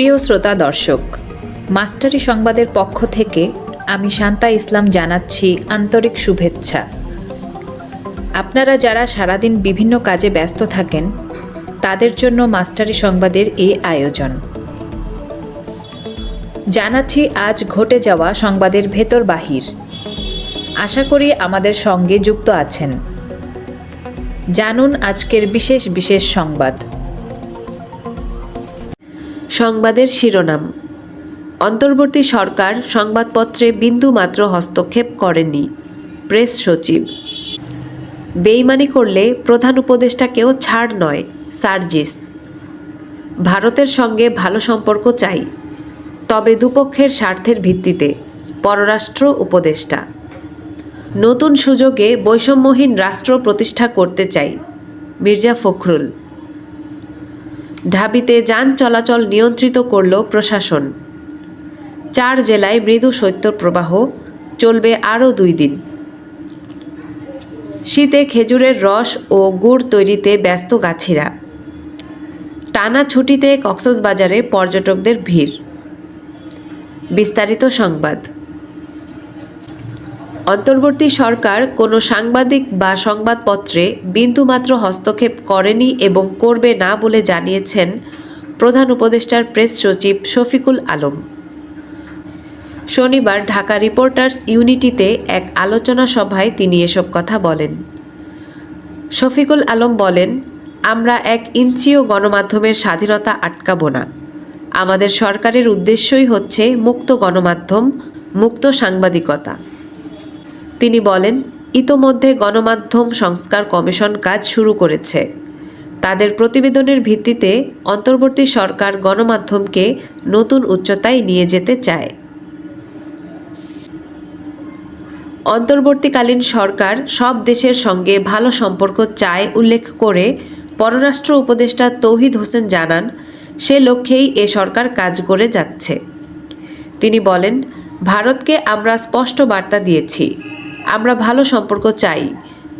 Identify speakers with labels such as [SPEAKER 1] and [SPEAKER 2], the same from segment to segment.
[SPEAKER 1] প্রিয় শ্রোতা দর্শক, মাস্টারি সংবাদের পক্ষ থেকে আমি শান্তা ইসলাম জানাচ্ছি আন্তরিক শুভেচ্ছা। আপনারা যারা সারাদিন বিভিন্ন কাজে ব্যস্ত থাকেন, তাদের জন্য মাস্টারি সংবাদের এই আয়োজন। জানাচ্ছি আজ ঘটে যাওয়া সংবাদের ভেতর বাহির। আশা করি আমাদের সঙ্গে যুক্ত আছেন। জানুন আজকের বিশেষ বিশেষ সংবাদ।
[SPEAKER 2] সংবাদের শিরোনাম। অন্তর্বর্তী সরকার সংবাদপত্রে বিন্দুমাত্র হস্তক্ষেপ করেনি, প্রেস সচিব। বেইমানি করলে প্রধান উপদেষ্টাকেও ছাড় নয়, সার্জিস। ভারতের সঙ্গে ভালো সম্পর্ক চাই, তবে দুপক্ষের স্বার্থের ভিত্তিতে, পররাষ্ট্র উপদেষ্টা। নতুন সুযোগে বৈষম্যহীন রাষ্ট্র প্রতিষ্ঠা করতে চাই, মির্জা ফখরুল। ঢাবিতে যান চলাচল নিয়ন্ত্রিত করল প্রশাসন। চার জেলায় মৃদু শৈত্যপ্রবাহ চলবে আরও দুই দিন। শীতে খেজুরের রস ও গুড় তৈরিতে ব্যস্ত গাছিরা। টানা ছুটিতে কক্সবাজারে পর্যটকদের ভিড়। বিস্তারিত সংবাদ। অন্তর্বর্তী সরকার কোনো সাংবাদিক বা সংবাদপত্রে বিন্দুমাত্র হস্তক্ষেপ করেনি এবং করবে না বলে জানিয়েছেন প্রধান উপদেষ্টার প্রেস সচিব শফিকুল আলম। শনিবার ঢাকা রিপোর্টার্স ইউনিটিতে এক আলোচনা সভায় তিনি এসব কথা বলেন। শফিকুল আলম বলেন, আমরা এক ইঞ্চিও গণমাধ্যমের স্বাধীনতা আটকাব না। আমাদের সরকারের উদ্দেশ্যই হচ্ছে মুক্ত গণমাধ্যম, মুক্ত সাংবাদিকতা। তিনি বলেন, ইতোমধ্যে গণমাধ্যম সংস্কার কমিশন কাজ শুরু করেছে। তাদের প্রতিবেদনের ভিত্তিতে অন্তর্বর্তী সরকার গণমাধ্যমকে নতুন উচ্চতায় নিয়ে যেতে চায়। অন্তর্বর্তীকালীন সরকার সব দেশের সঙ্গে ভালো সম্পর্ক চায় উল্লেখ করে পররাষ্ট্র উপদেষ্টা তৌহিদ হোসেন জানান, সে লক্ষ্যেই এ সরকার কাজ করে যাচ্ছে। তিনি বলেন, ভারতকে আমরা স্পষ্ট বার্তা দিয়েছি। আমরা ভালো সম্পর্ক চাই,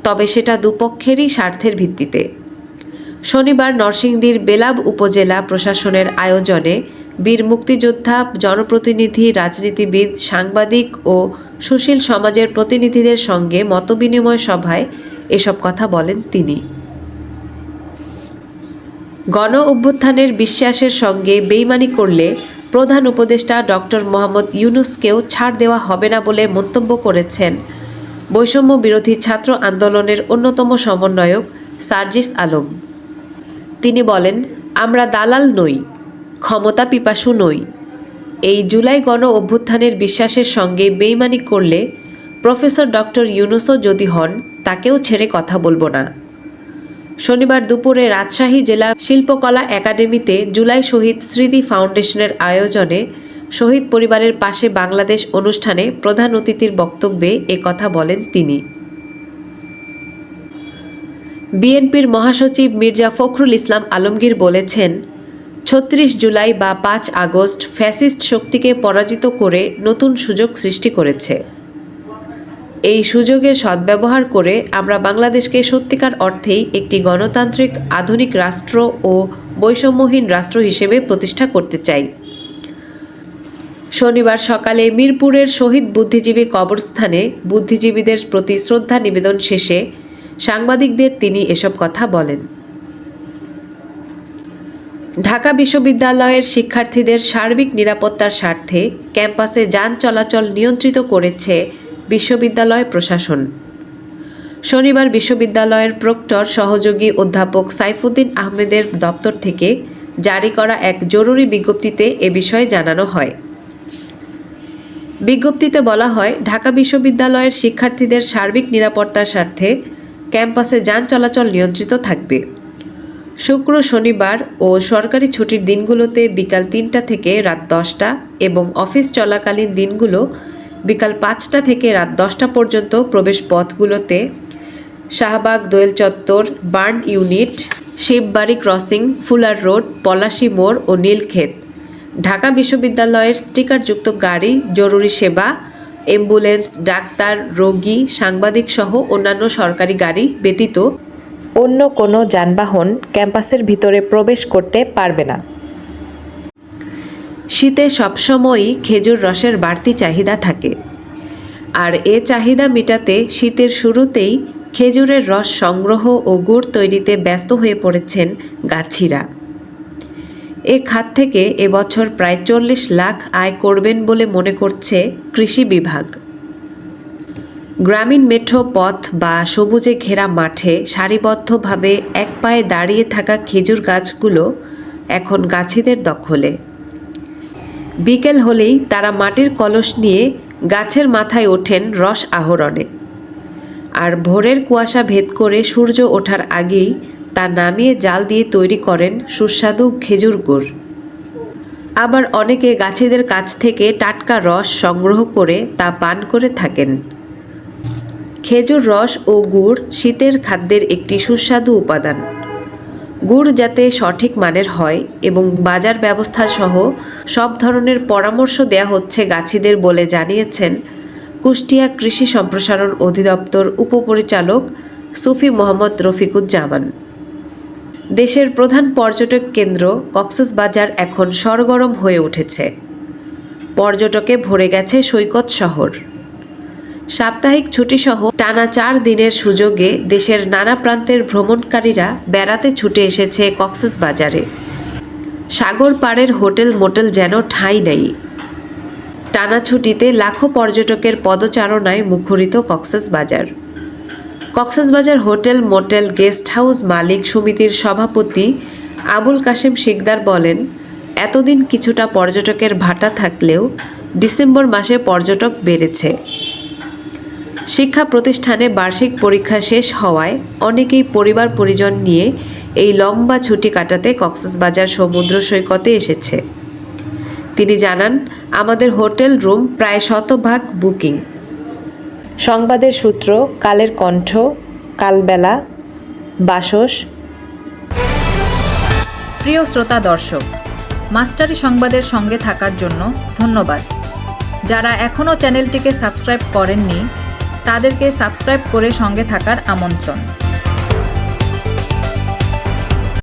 [SPEAKER 2] তবে সেটা দুপক্ষেরই স্বার্থের ভিত্তিতে। শনিবার নরসিংদীর বেলাব উপজেলা প্রশাসনের আয়োজনে বীর মুক্তিযোদ্ধা, জনপ্রতিনিধি, রাজনীতিবিদ, সাংবাদিক ও সুশীল সমাজের প্রতিনিধিদের সঙ্গে মতবিনিময় সভায় এসব কথা বলেন তিনি। গণ অভ্যুত্থানের বিশ্বাসের সঙ্গে বেইমানি করলে প্রধান উপদেষ্টা ডক্টর মোহাম্মদ ইউনুসকেও ছাড় দেওয়া হবে না বলে মন্তব্য করেছেন বৈষম্য বিরোধী ছাত্র আন্দোলনের অন্যতম সমন্বয়ক সার্জিস আলম। তিনি বলেন, আমরা দালাল নই, ক্ষমতা পিপাসু নই। এই জুলাই গণ অভ্যুত্থানের বিশ্বাসের সঙ্গে বেইমানি করলে প্রফেসর ডক্টর ইউনুসও যদি হন, তাকেও ছেড়ে কথা বলব না। শনিবার দুপুরে রাজশাহী জেলা শিল্পকলা একাডেমিতে জুলাই শহীদ স্মৃতি ফাউন্ডেশনের আয়োজনে শহীদ পরিবারের পাশে বাংলাদেশ অনুষ্ঠানে প্রধান অতিথির বক্তব্যে এ কথা বলেন তিনি। বিএনপির মহাসচিব মির্জা ফখরুল ইসলাম আলমগীর বলেছেন, ছত্রিশ জুলাই বা পাঁচ আগস্ট ফ্যাসিস্ট শক্তিকে পরাজিত করে নতুন সুযোগ সৃষ্টি করেছে। এই সুযোগের সদ্ব্যবহার করে আমরা বাংলাদেশকে সত্যিকার অর্থেই একটি গণতান্ত্রিক, আধুনিক রাষ্ট্র ও বৈষম্যহীন রাষ্ট্র হিসেবে প্রতিষ্ঠা করতে চাই। শনিবার সকালে মিরপুরের শহীদ বুদ্ধিজীবী কবরস্থানে বুদ্ধিজীবীদের প্রতি শ্রদ্ধা নিবেদন শেষে সাংবাদিকদের তিনি এসব কথা বলেন। ঢাকা বিশ্ববিদ্যালয়ের শিক্ষার্থীদের সার্বিক নিরাপত্তার স্বার্থে ক্যাম্পাসে যান চলাচল নিয়ন্ত্রিত করেছে বিশ্ববিদ্যালয় প্রশাসন। শনিবার বিশ্ববিদ্যালয়ের প্রক্টর সহযোগী অধ্যাপক সাইফুদ্দিন আহমেদের দপ্তর থেকে জারি করা এক জরুরি বিজ্ঞপ্তিতে এ বিষয়ে জানানো হয়। বিজ্ঞপ্তিতে বলা হয়, ঢাকা বিশ্ববিদ্যালয়ের শিক্ষার্থীদের সার্বিক নিরাপত্তার স্বার্থে ক্যাম্পাসে যান চলাচল নিয়ন্ত্রিত থাকবে। শুক্র, শনিবার ও সরকারি ছুটির দিনগুলোতে বিকাল তিনটা থেকে রাত দশটা এবং অফিস চলাকালীন দিনগুলো বিকাল পাঁচটা থেকে রাত দশটা পর্যন্ত প্রবেশ পথগুলোতে Shahbag, Doyel Chattar, burn unit, Shibbari crossing, Fuller road, Palashi মোড় ও নীলক্ষেত। ঢাকা বিশ্ববিদ্যালয়ের স্টিকারযুক্ত গাড়ি, জরুরি সেবা, অ্যাম্বুলেন্স, ডাক্তার, রোগী, সাংবাদিক সহ অন্যান্য সরকারি গাড়ি ব্যতীত অন্য কোনো যানবাহন ক্যাম্পাসের ভিতরে প্রবেশ করতে পারবে না। শীতে সবসময়ই খেজুর রসের বাড়তি চাহিদা থাকে। আর এ চাহিদা মেটাতে শীতের শুরুতেই খেজুরের রস সংগ্রহ ও গুড় তৈরিতে ব্যস্ত হয়ে পড়েছেন গাছিরা। এ খাত থেকে এবছর প্রায় চল্লিশ লাখ আয় করবেন বলে মনে করছে কৃষি বিভাগ। গ্রামীণ মেঠো পথ বা সবুজে ঘেরা মাঠে সারিবদ্ধভাবে এক পায়ে দাঁড়িয়ে থাকা খেজুর গাছগুলো এখন গাছিদের দখলে। বিকেল হলেই তারা মাটির কলস নিয়ে গাছের মাথায় ওঠেন রস আহরণে। আর ভোরের কুয়াশা ভেদ করে সূর্য ওঠার আগেই তা নামিয়ে জাল দিয়ে তৈরি করেন সুস্বাদু খেজুর গুড়। আবার অনেকে গাছিদের কাছ থেকে টাটকা রস সংগ্রহ করে তা পান করে থাকেন। খেজুর রস ও গুড় শীতের খাদ্যের একটি সুস্বাদু উপাদান। গুড় যাতে সঠিক মানের হয় এবং বাজার ব্যবস্থা সহ সব ধরনের পরামর্শ দেয়া হচ্ছে গাছিদের বলে জানিয়েছেন কুষ্টিয়া কৃষি সম্প্রসারণ অধিদপ্তর উপপরিচালক সুফি মোহাম্মদ রফিকুজ্জামান। দেশের প্রধান পর্যটক কেন্দ্র কক্সবাজার এখন সরগরম হয়ে উঠেছে। পর্যটকে ভরে গেছে সৈকত শহর। সাপ্তাহিক ছুটিসহ টানা চার দিনের সুযোগে দেশের নানা প্রান্তের ভ্রমণকারীরা বেড়াতে ছুটে এসেছে কক্সবাজারে। সাগর পাড়ের হোটেল মোটেল যেন ঠাঁই নেই। টানা ছুটিতে লাখো পর্যটকের পদচারণায় মুখরিত Cox's Bazar. Cox's Bazar hotel motel guest house মালিক সমিতির সভাপতি আবুল কাশেম শিকদার বলেন, এতদিন কিছুটা পর্যটকের ভাটা থাকলেও ডিসেম্বর মাসে পর্যটক বেড়েছে। শিক্ষা প্রতিষ্ঠানে বার্ষিক পরীক্ষা শেষ হওয়ায় অনেকেই পরিবার পরিজন নিয়ে এই লম্বা ছুটি কাটাতে কক্সবাজার সমুদ্র সৈকতে এসেছে। তিনি জানান, আমাদের হোটেল রুম প্রায় শতভাগ বুকিং। সংবাদের সূত্র, কালের কণ্ঠ, কালবেলা, বাসস।
[SPEAKER 1] প্রিয় শ্রোতা দর্শক, মাস্টারি সংবাদের সঙ্গে থাকার জন্য ধন্যবাদ। যারা এখনও চ্যানেলটিকে সাবস্ক্রাইব করেননি, তাদেরকে সাবস্ক্রাইব করে সঙ্গে থাকার আমন্ত্রণ।